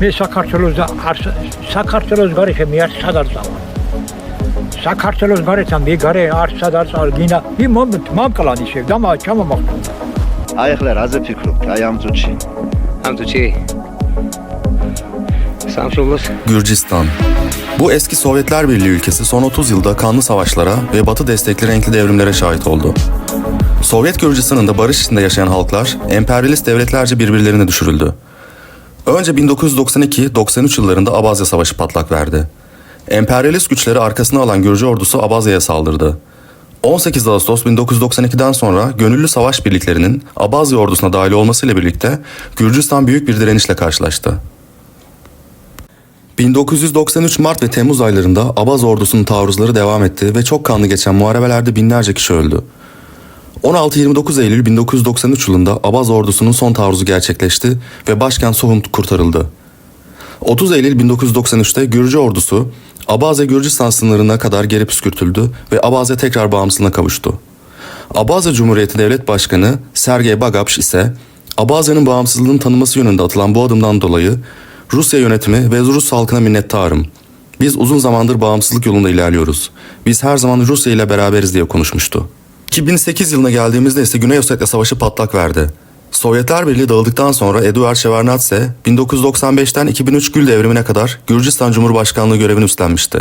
Biz Sakarçıloz'da, Sakarçıloz garışım yer sadar zaman. Sakarçılık garışım bir garı arsadar sargina. Bir mum tamam kalan işe ama çamamak. Ayaklar azı fikrim. Ayağım tutçi. Ayağım tutçi. Gürcistan. Bu eski Sovyetler Birliği ülkesi son 30 yılda kanlı savaşlara ve Batı destekli renkli devrimlere şahit oldu. Sovyet Gürcistan'ında barış içinde yaşayan halklar, emperyalist devletlerce birbirlerine düşürüldü. Önce 1992-93 yıllarında Abazya Savaşı patlak verdi. Emperyalist güçleri arkasına alan Gürcü ordusu Abazya'ya saldırdı. 18 Ağustos 1992'den sonra gönüllü savaş birliklerinin Abazya ordusuna dahil olmasıyla birlikte Gürcistan büyük bir direnişle karşılaştı. 1993 Mart ve Temmuz aylarında Abaz ordusunun taarruzları devam etti ve çok kanlı geçen muharebelerde binlerce kişi öldü. 16-29 Eylül 1993 yılında Abaz ordusunun son taarruzu gerçekleşti ve başkent Sohum kurtarıldı. 30 Eylül 1993'te Gürcü ordusu Abazya Gürcistan sınırına kadar geri püskürtüldü ve Abazya tekrar bağımsızlığına kavuştu. Abazya Cumhuriyeti Devlet Başkanı Sergey Bagapş ise Abazya'nın bağımsızlığını tanıması yönünde atılan bu adımdan dolayı Rusya yönetimi ve Rus halkına minnettarım. Biz uzun zamandır bağımsızlık yolunda ilerliyoruz. Biz her zaman Rusya ile beraberiz diye konuşmuştu. 2008 yılına geldiğimizde ise Güney Ossetya Savaşı patlak verdi. Sovyetler Birliği dağıldıktan sonra Eduard Shevardnadze 1995'ten 2003 Gül devrimine kadar Gürcistan Cumhurbaşkanlığı görevini üstlenmişti.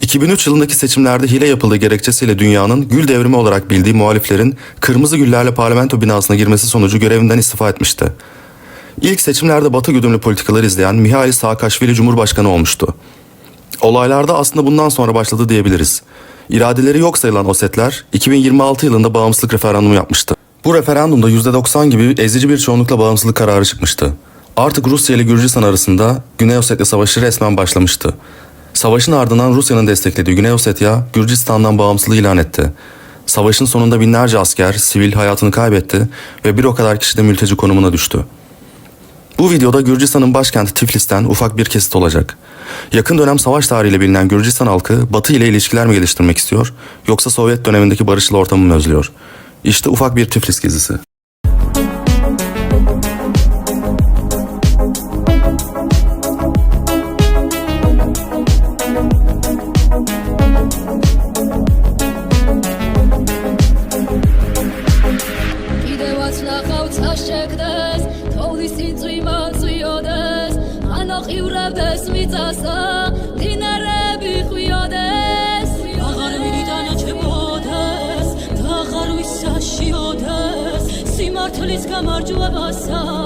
2003 yılındaki seçimlerde hile yapıldığı gerekçesiyle dünyanın Gül devrimi olarak bildiği muhaliflerin kırmızı güllerle parlamento binasına girmesi sonucu görevinden istifa etmişti. İlk seçimlerde Batı güdümlü politikalar izleyen Mihail Saakashvili Cumhurbaşkanı olmuştu. Olaylarda aslında bundan sonra başladı diyebiliriz. İradeleri yok sayılan Osetler 2026 yılında bağımsızlık referandumu yapmıştı. Bu referandumda %90 gibi ezici bir çoğunlukla bağımsızlık kararı çıkmıştı. Artık Rusya ile Gürcistan arasında Güney Ossetya Savaşı resmen başlamıştı. Savaşın ardından Rusya'nın desteklediği Güney Ossetya, Gürcistan'dan bağımsızlığı ilan etti. Savaşın sonunda binlerce asker, sivil hayatını kaybetti ve bir o kadar kişi de mülteci konumuna düştü. Bu videoda Gürcistan'ın başkenti Tiflis'ten ufak bir kesit olacak. Yakın dönem savaş tarihiyle bilinen Gürcistan halkı Batı ile ilişkiler mi geliştirmek istiyor yoksa Sovyet dönemindeki barışçıl ortamı mı özlüyor? İşte ufak bir Tiflis gezisi. მიწასა დინარები ხვიოდეს. აღარ ვიდანა ჩემოდეს და აღარ ვისაშიოდეს. სიმართლის გამარჯვებასა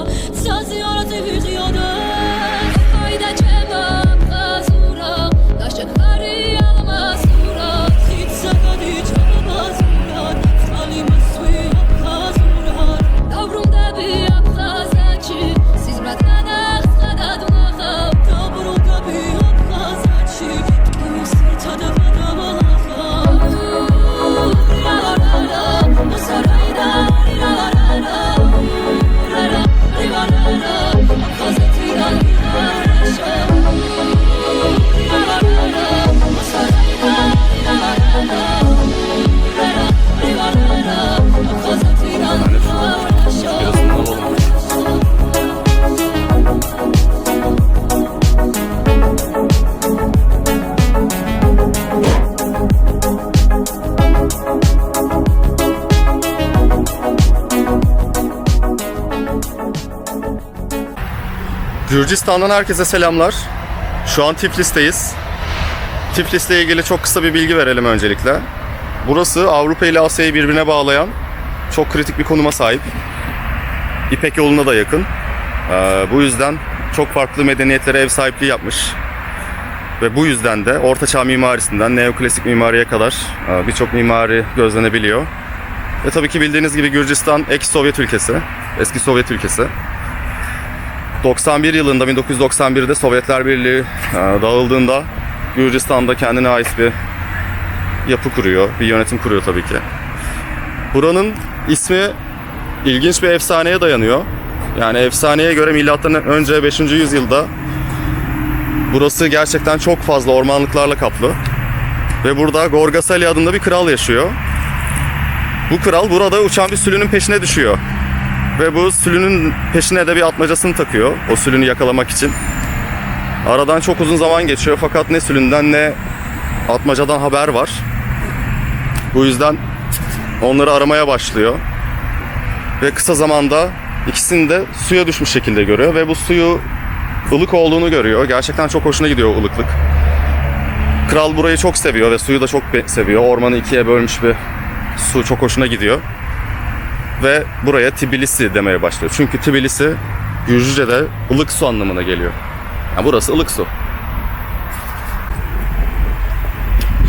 Gürcistan'dan herkese selamlar. Şu an Tiflis'teyiz. Tiflis'le ilgili çok kısa bir bilgi verelim öncelikle. Burası Avrupa ile Asya'yı birbirine bağlayan çok kritik bir konuma sahip. İpek yoluna da yakın. Ee, bu yüzden çok farklı medeniyetlere ev sahipliği yapmış. Ve bu yüzden de Ortaçağ mimarisinden neoklasik mimariye kadar e, birçok mimari gözlenebiliyor. Ve tabii ki bildiğiniz gibi Gürcistan eski Sovyet ülkesi. Eski Sovyet ülkesi. 91 yılında 1991'de Sovyetler Birliği e, dağıldığında Gürcistan'da kendine ait bir yapı kuruyor, bir yönetim kuruyor tabii ki. Buranın ismi ilginç bir efsaneye dayanıyor. Yani efsaneye göre milattan önce 5. yüzyılda burası gerçekten çok fazla ormanlıklarla kaplı. Ve burada Gorgasali adında bir kral yaşıyor. Bu kral burada uçan bir sülünün peşine düşüyor. Ve bu sülünün peşine de bir atmacasını takıyor. O sülünü yakalamak için. Aradan çok uzun zaman geçiyor fakat ne sülünden ne atmacadan haber var. Bu yüzden onları aramaya başlıyor. Ve kısa zamanda ikisini de suya düşmüş şekilde görüyor ve bu suyu ılık olduğunu görüyor. Gerçekten çok hoşuna gidiyor ılıklık. Kral burayı çok seviyor ve suyu da çok seviyor. Ormanı ikiye bölmüş bir su çok hoşuna gidiyor. Ve buraya Tbilisi demeye başlıyor. Çünkü Tbilisi Gürcüce'de ılık su anlamına geliyor. Yani burası ılık su.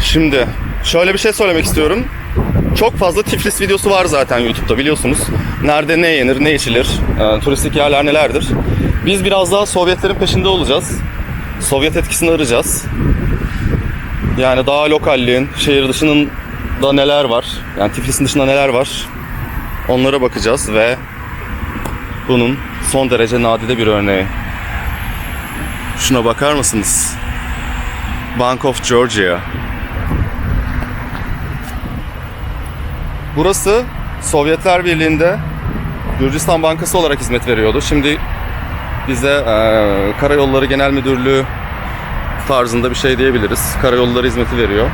Şimdi şöyle bir şey söylemek istiyorum. Çok fazla Tiflis videosu var zaten YouTube'da biliyorsunuz. Nerede ne yenir, ne içilir, e, turistik yerler nelerdir. Biz biraz daha Sovyetlerin peşinde olacağız. Sovyet etkisini arayacağız. Yani daha lokalliğin, şehir dışının da neler var, yani Tiflis'in dışında neler var onlara bakacağız ve bunun son derece nadide bir örneği. Şuna bakar mısınız? Bank of Georgia. Burası Sovyetler Birliği'nde Gürcistan Bankası olarak hizmet veriyordu. Şimdi bize eee Karayolları Genel Müdürlüğü tarzında bir şey diyebiliriz. Karayolları hizmeti veriyor.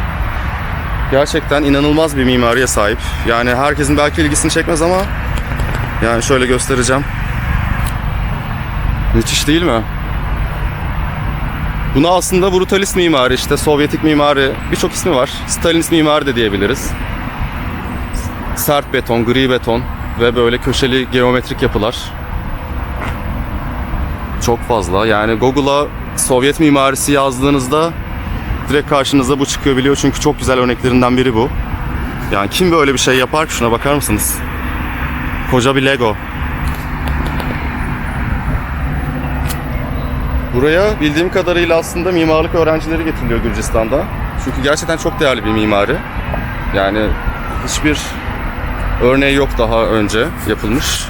Gerçekten inanılmaz bir mimariye sahip. Yani herkesin belki ilgisini çekmez ama yani şöyle göstereceğim. Müthiş değil mi? Buna aslında brutalist mimari işte Sovyetik mimari birçok ismi var. Stalinist mimari de diyebiliriz. Sert beton, gri beton ve böyle köşeli geometrik yapılar. Çok fazla. Yani Google'a Sovyet mimarisi yazdığınızda direkt karşınıza bu çıkıyor biliyor çünkü çok güzel örneklerinden biri bu. Yani kim böyle bir şey yapar şuna bakar mısınız? Koca bir Lego. Buraya bildiğim kadarıyla aslında mimarlık öğrencileri getiriliyor Gürcistan'da. Çünkü gerçekten çok değerli bir mimari. Yani hiçbir örneği yok daha önce yapılmış.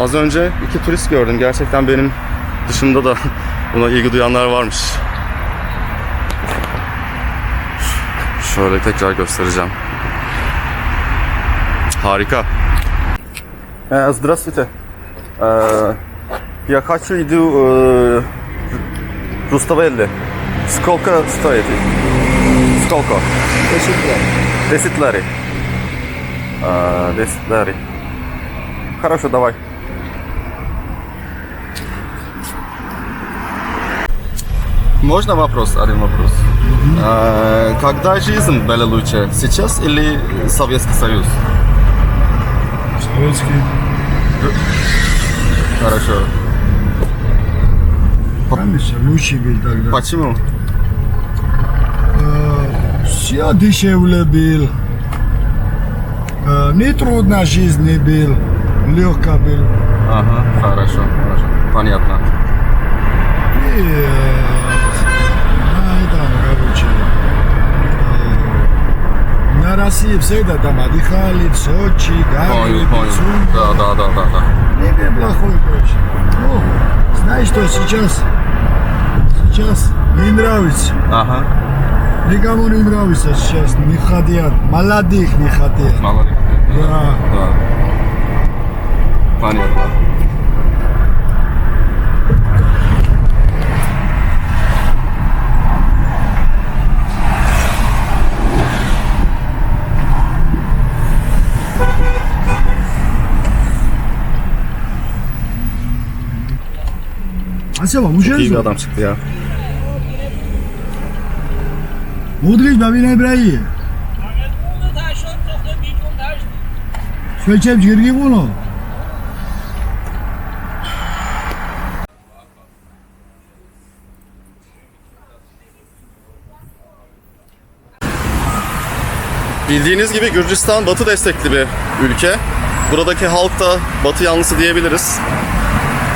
Az önce iki turist gördüm. Gerçekten benim dışımda da buna ilgi duyanlar varmış. Şöyle tekrar göstereceğim. Harika. Здравствуйте. Я хочу иду Руставелли. Сколько стоит? Сколько? 10 лари. 10 лари. Хорошо, давай. Можно вопрос? Один вопрос. А, Когда жизнь была лучше? Сейчас или Советский Союз? Советский. Хорошо. Конечно, лучший был тогда. Почему? Э, Все дешевле был. Э, Не трудно жизнь не был. Легко был. Ага, хорошо, хорошо. Понятно. И России всегда там отдыхали, в Сочи, Гагры, Понял, понял. Да, да, да, да, да. Не был плохой, короче. Ну, знаешь, что сейчас? Сейчас не нравится. Ага. Никому не нравится сейчас, не хотят. Молодых не хотят. Молодец. Да. Да. Понятно. İyi bir mužezo. adam çıktı ya. Mudrić bavine braji. Svećem čirgi puno. Bildiğiniz gibi Gürcistan Batı destekli bir ülke. Buradaki halk da Batı yanlısı diyebiliriz.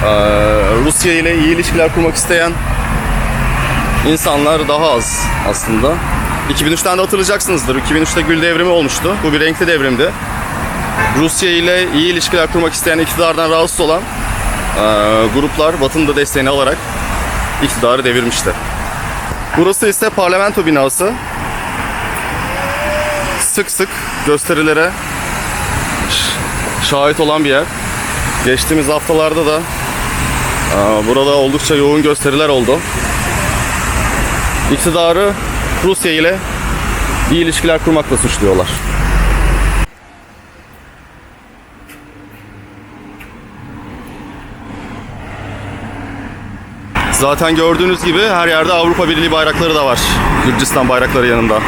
Ee, Rusya ile iyi ilişkiler kurmak isteyen insanlar daha az aslında. 2003'ten de hatırlayacaksınızdır. 2003'te Gül devrimi olmuştu. Bu bir renkli devrimdi. Rusya ile iyi ilişkiler kurmak isteyen iktidardan rahatsız olan ee, gruplar Batı'nın da desteğini alarak iktidarı devirmişti. Burası ise parlamento binası sık sık gösterilere şahit olan bir yer. Geçtiğimiz haftalarda da burada oldukça yoğun gösteriler oldu. İktidarı Rusya ile iyi ilişkiler kurmakla suçluyorlar. Zaten gördüğünüz gibi her yerde Avrupa Birliği bayrakları da var. Gürcistan bayrakları yanında.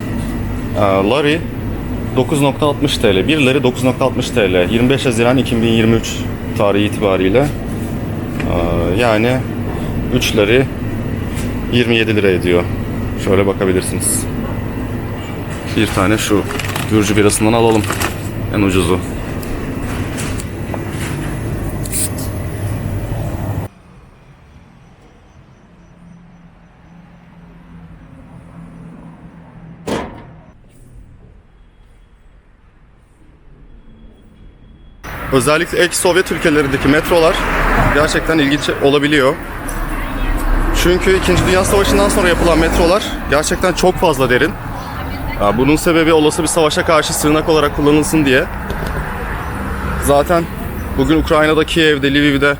Ee, Lari 9.60 TL. 1 lari 9.60 TL. 25 Haziran 2023 tarihi itibariyle. Ee, Yani 3 lari 27 lira ediyor. Şöyle bakabilirsiniz. Bir tane şu Gürcü birasından alalım. En ucuzu. Özellikle ex-Sovyet ülkelerindeki metrolar gerçekten ilginç olabiliyor. Çünkü 2. Dünya Savaşı'ndan sonra yapılan metrolar gerçekten çok fazla derin. Bunun sebebi olası bir savaşa karşı sığınak olarak kullanılsın diye. Zaten bugün Ukrayna'da Kiev'de, Lviv'de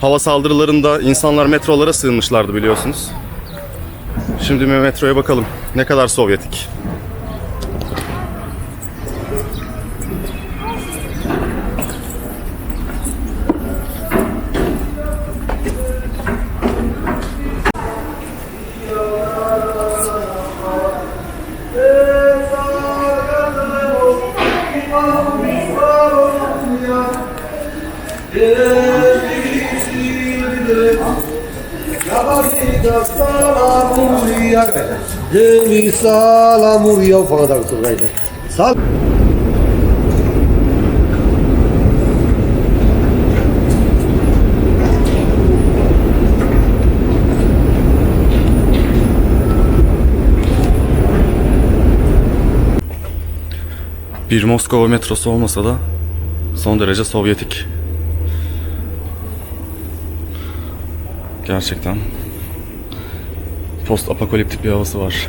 hava saldırılarında insanlar metrolara sığınmışlardı biliyorsunuz. Şimdi bir metroya bakalım. Ne kadar Sovyetik. Salamu ya falan da kusur Sal. Bir Moskova metrosu olmasa da son derece Sovyetik. Gerçekten post apokaliptik bir havası var.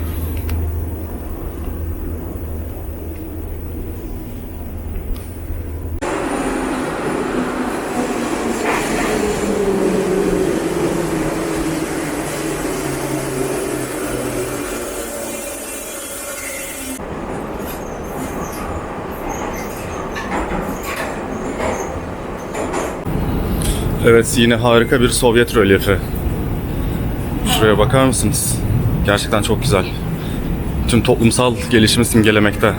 Evet yine harika bir Sovyet rölyefi. Şuraya bakar mısınız? Gerçekten çok güzel. Tüm toplumsal gelişimi simgelemekte.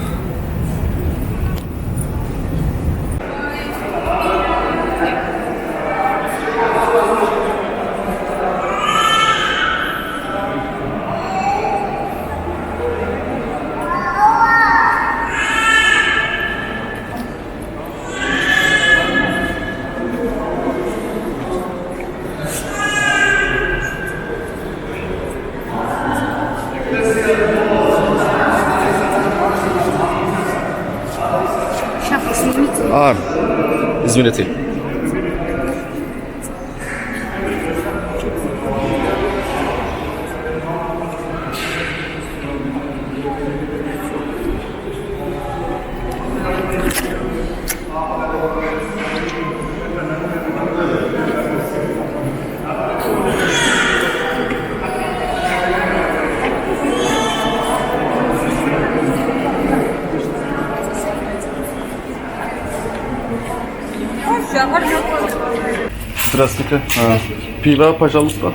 Здравствуйте. А, Пиво, пожалуйста.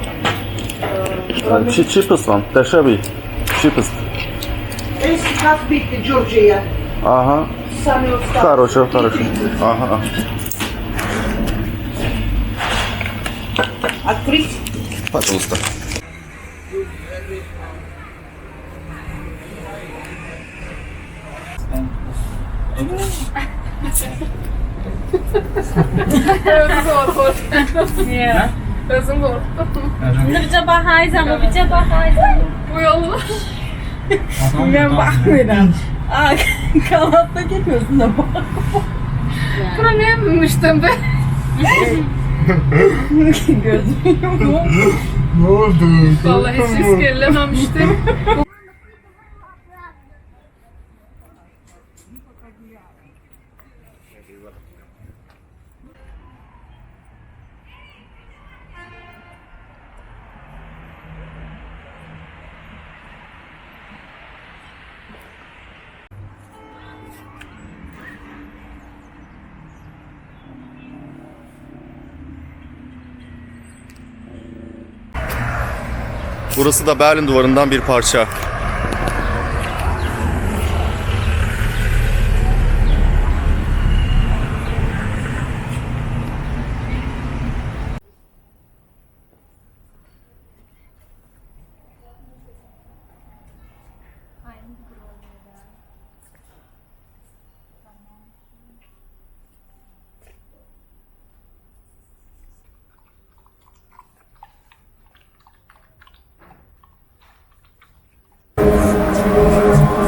А, чи- Cheapest one. Дешевый. Cheapest. Эсказ bitti Georgia'ya. Ага. Samuel Scott. Хорошо, хорошо. Ага. Открыть. Пожалуйста. Bize bakayım mı? Bize bakayım mı? Bu yolu. Ben bakmıyorum. Aa, kanatta gitmiyorsun da bak. Buna ne yapmıştım ben? Gözüm Ne oldu? Vallahi hiç iskellememiştim. Burası da Berlin duvarından bir parça.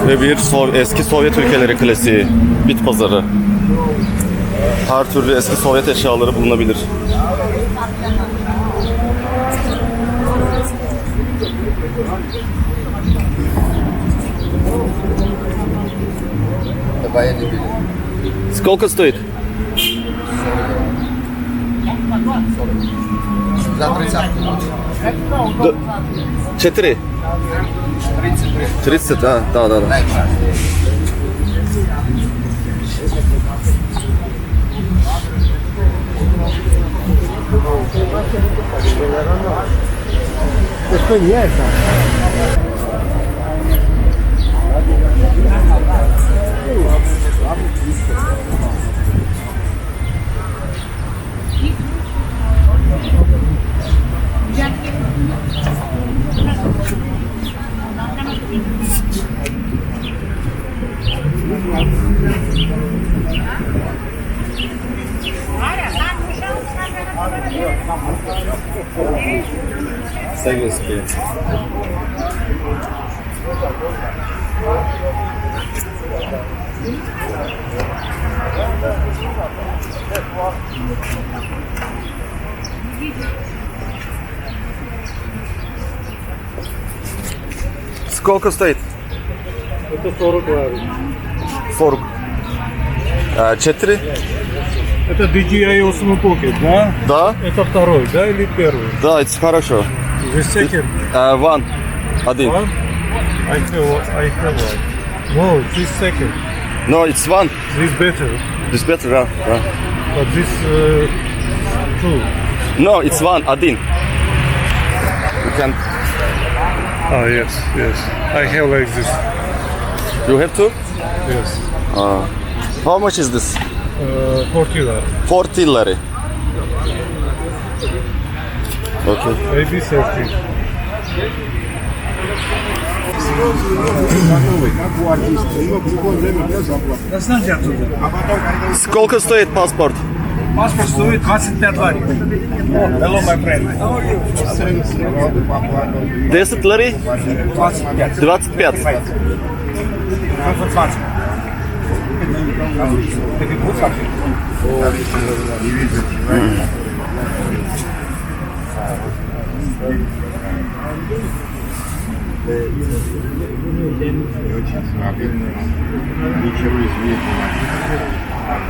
Ve bir Sov- eski Sovyet ülkeleri klasiği. Bit pazarı. Her türlü eski Sovyet eşyaları bulunabilir. Сколько стоит? Д- Четыре. 33. 30, да, да, да. да. Después de esa. Сколько стоит? Это 40 ларей. 40. А, Четыре? Это DJI Osmo Pocket, да? Да, Это второй, да, или первый? да, это хорошо. The second А, One. Один. one? I have, I have one. No, this second. No, it's one. This better. This better, да, да. But this uh, two. No, it's one. Один. You can. Ah, yes, yes. I have like this. You have two? Yes. How much is this? Uh, 40 lira. 40 lari. Okay. Maybe 30. Сколько стоит паспорт? Паспорт стоит 25 ларей. Hello, my friend. 10 лари? 25. 25. 25.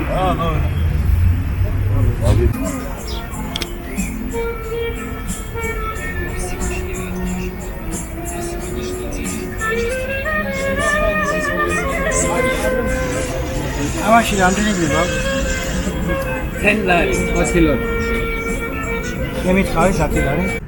Oh, no. Ama şimdi Andrei gibi bak. 10 lakhs for Ceylon. Kemik kahve satıyorlar.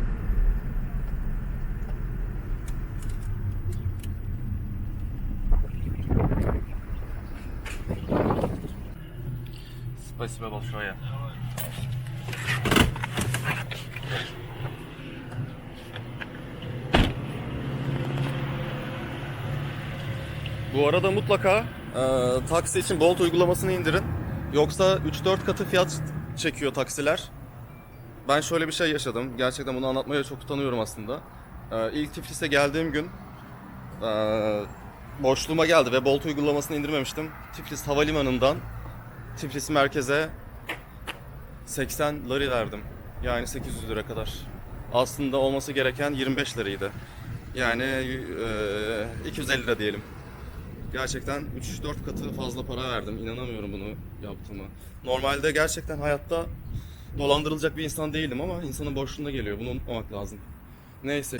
Спасибо большое. Bu arada mutlaka e, taksi için Bolt uygulamasını indirin. Yoksa 3-4 katı fiyat çekiyor taksiler. Ben şöyle bir şey yaşadım. Gerçekten bunu anlatmaya çok utanıyorum aslında. E, ilk Tiflis'e geldiğim gün e, boşluğuma geldi ve Bolt uygulamasını indirmemiştim. Tiflis Havalimanı'ndan Tiflis merkeze 80 lari verdim. Yani 800 lira kadar. Aslında olması gereken 25 liraydı. Yani e, 250 lira diyelim. Gerçekten 3-4 katı fazla para verdim. İnanamıyorum bunu yaptığıma. Normalde gerçekten hayatta dolandırılacak bir insan değilim ama insanın boşluğuna geliyor. Bunu unutmamak lazım. Neyse.